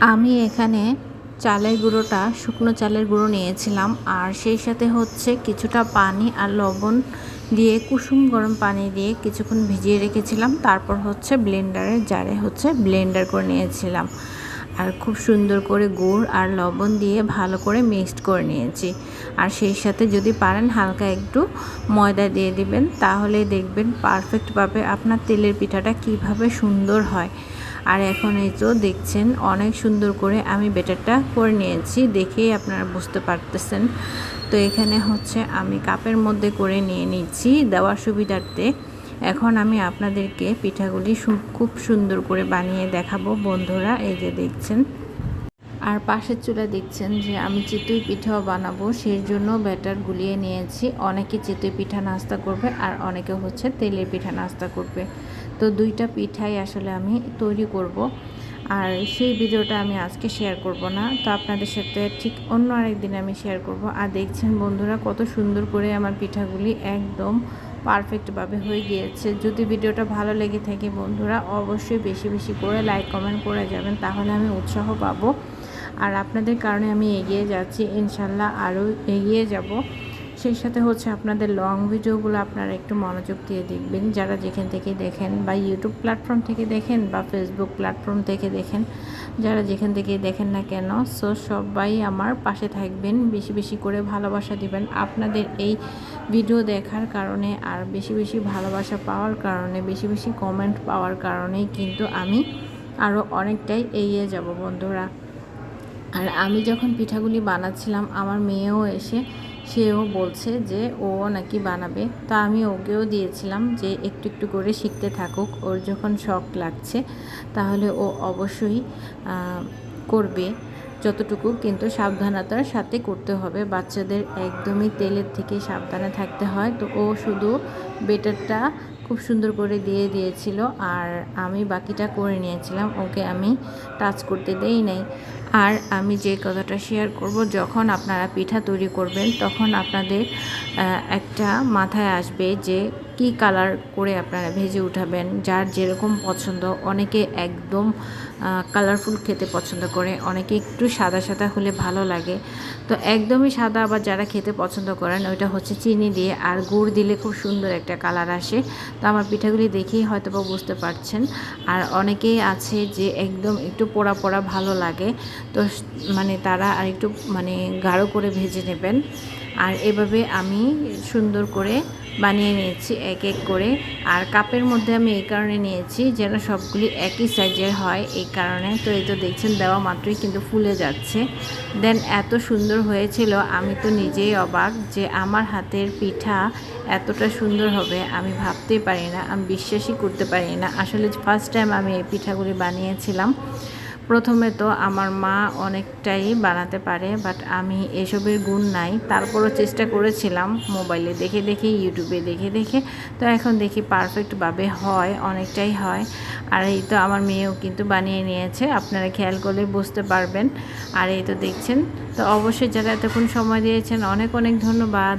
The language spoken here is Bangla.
আমি এখানে চালের গুঁড়োটা, শুকনো চালের গুঁড়ো নিয়েছিলাম। আর সেই সাথে হচ্ছে কিছুটা পানি আর লবণ দিয়ে, কুসুম গরম পানি দিয়ে কিছুক্ষণ ভিজিয়ে রেখেছিলাম। তারপর হচ্ছে ব্লেন্ডারের জারে হচ্ছে ব্লেন্ডার করে নিয়েছিলাম। আর খুব সুন্দর করে গুড় আর লবণ দিয়ে ভালো করে মিক্সড করে নিয়েছি। আর সেই সাথে যদি পারেন হালকা একটু ময়দা দিয়ে দিবেন, তাহলে দেখবেন পারফেক্টভাবে আপনার তেলের পিঠাটা কীভাবে সুন্দর হয়। আর এখন এই তো দেখছেন, অনেক সুন্দর করে আমি বেটারটা করে নিয়েছি, দেখেই আপনারা বুঝতে পারতেছেন। তো এখানে হচ্ছে আমি কাপের মধ্যে করে নিয়ে নিচ্ছি দেওয়ার সুবিধার্থে। এখন আমি আপনাদেরকে পিঠাগুলি খুব সুন্দর করে বানিয়ে দেখাবো বন্ধুরা, এই যে দেখছেন। আর পাশের চুলা দেখছেন যে আমি চিতই পিঠাও বানাবো, সেই জন্য ব্যাটার গুলিয়ে নিয়েছি। অনেকে চিতই পিঠা নাস্তা করবে আর অনেকে হচ্ছে তেলের পিঠা নাস্তা করবে। তো দুইটা পিঠাই আসলে আমি তৈরি করব। আর সেই ভিডিওটা আমি আজকে শেয়ার করব না। তো আপনাদের সাথে ঠিক অন্য আরেকদিন আমি শেয়ার করব। আর দেখছেন বন্ধুরা, কত সুন্দর করে আমার পিঠাগুলি একদম পারফেক্টভাবে হয়ে গিয়েছে। যদি ভিডিওটা ভালো লেগে থাকে বন্ধুরা, অবশ্যই বেশি বেশি করে লাইক কমেন্ট করে যাবেন। তাহলে আমি উৎসাহ পাবো। আর আপনাদের কারণে আমি এগিয়ে যাচ্ছি, ইনশাল্লাহ আরও এগিয়ে যাব। সেই সাথে হচ্ছে আপনাদের লং ভিডিওগুলো আপনারা একটু মনোযোগ দিয়ে দেখবেন। যারা যেখান থেকে দেখেন বা ইউটিউব প্ল্যাটফর্ম থেকে দেখেন বা ফেসবুক প্ল্যাটফর্ম থেকে দেখেন, যারা যেখান থেকে দেখেন না কেন সো সবাই আমার পাশে থাকবেন, বেশি বেশি করে ভালোবাসা দিবেন। আপনাদের এই ভিডিও দেখার কারণে আর বেশি বেশি ভালোবাসা পাওয়ার কারণে, বেশি বেশি কমেন্ট পাওয়ার কারণেই কিন্তু আমি আরও অনেকটাই এগিয়ে যাব বন্ধুরা। আর আমি যখন পিঠাগুলি বানাচ্ছিলাম, আমার মেয়েও এসে সেও বলছে যে ও নাকি বানাবে। তা আমি ওকেও দিয়েছিলাম যে একটু একটু করে শিখতে থাকুক, ওর যখন শখ লাগছে তাহলে ও অবশ্যই করবে যতটুকু। কিন্তু সাবধানতার সাথে করতে হবে। বাচ্চাদের একদমই তেলের থেকে সাবধানে থাকতে হয়। তো ও শুধু বেটারটা খুব সুন্দর করে দিয়ে দিয়েছিল আর আমি বাকিটা করে নিয়েছিলাম। ওকে আমি টাচ করতে দেই নাই। আর আমি যে কথাটা শেয়ার করব যখন আপনারা পিঠা তৈরি করবেন তখন আপনাদের একটা মাথায় আসবে যে কি কালার করে আপনারা ভেজে উঠাবেন, যার যেরকম পছন্দ। অনেকে একদম কালারফুল খেতে পছন্দ করে, অনেকে একটু সাদা সাদা হলে ভালো লাগে। তো একদমই সাদা আবার যারা খেতে পছন্দ করেন, ওইটা হচ্ছে চিনি দিয়ে, আর গুড় দিলে খুব সুন্দর একটা কালার আসে। তো আমার পিঠাগুলি দেখেই হয়তো বা বুঝতে পারছেন। আর অনেকেই আছে যে একদম একটু পোড়া পোড়া ভালো লাগে, তো মানে তারা আর একটু মানে গাঢ় করে ভেজে নেবেন। আর এভাবে আমি সুন্দর করে বানিয়ে নিয়েছি, এক এক করে। আর কাপের মধ্যে আমি এই কারণে নিয়েছি যেন সবগুলি একই সাইজের হয়, এই কারণে। তো এই তো দেখছেন দেওয়া মাত্রই কিন্তু ফুলে যাচ্ছে। দেন এত সুন্দর হয়েছিল, আমি তো নিজেই অবাক যে আমার হাতের পিঠা এতটা সুন্দর হবে, আমি ভাবতেই পারি না, আমি বিশ্বাসই করতে পারি না। আসলে ফার্স্ট টাইম আমি এই পিঠাগুলি বানিয়েছিলাম। প্রথমে তো আমার মা অনেকটাই বানাতে পারে বাট আমি এসবের গুণ নাই। তারপরও চেষ্টা করেছিলাম মোবাইলে দেখে দেখে, ইউটিউবে দেখে দেখে। তো এখন দেখি পারফেক্টভাবে হয়, অনেকটাই হয়। আর এই তো আমার মেয়েও কিন্তু বানিয়ে নিয়েছে, আপনারা খেয়াল করলে বুঝতে পারবেন। আর এই তো দেখছেন, তো অবশ্যই যারা এতক্ষণ সময় দিয়েছেন, অনেক অনেক ধন্যবাদ।